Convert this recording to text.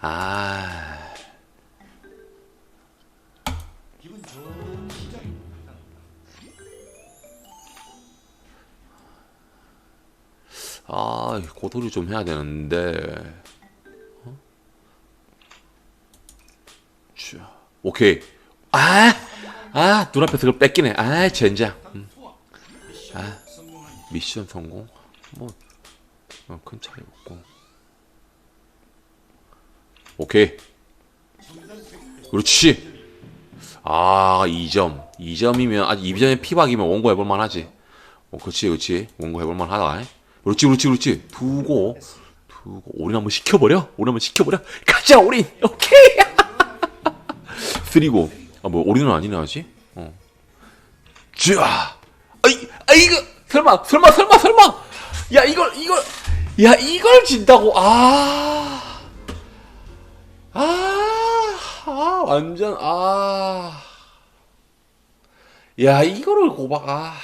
아. 아, 고도리 좀 해야 되는데. 어? 자, 오케이. 아, 아, 눈앞에 그걸 뺏기네. 아, 젠장. 음. 아, 미션 성공. 뭐, 어, 큰 차이 없고. 오케이. 그렇지. 아, 2점. 2점이면, 아직 2점에 피박이면 원고 해볼 만 하지. 어, 그렇지, 그렇지. 원고 해볼 만 하다. 그렇지, 그렇지, 그렇지. 두고, 두고. 올인 한번 시켜버려? 올인 한번 시켜버려? 가자, 올인! 오케이! 쓰리고. 아, 뭐, 올인은 아니네, 아직? 어. 자! 아이, 아, 이거! 설마, 설마, 설마, 설마! 야, 이걸, 이걸, 야, 이걸 진다고, 아. 아, 아, 완전, 아. 야, 이거를 고박, 아.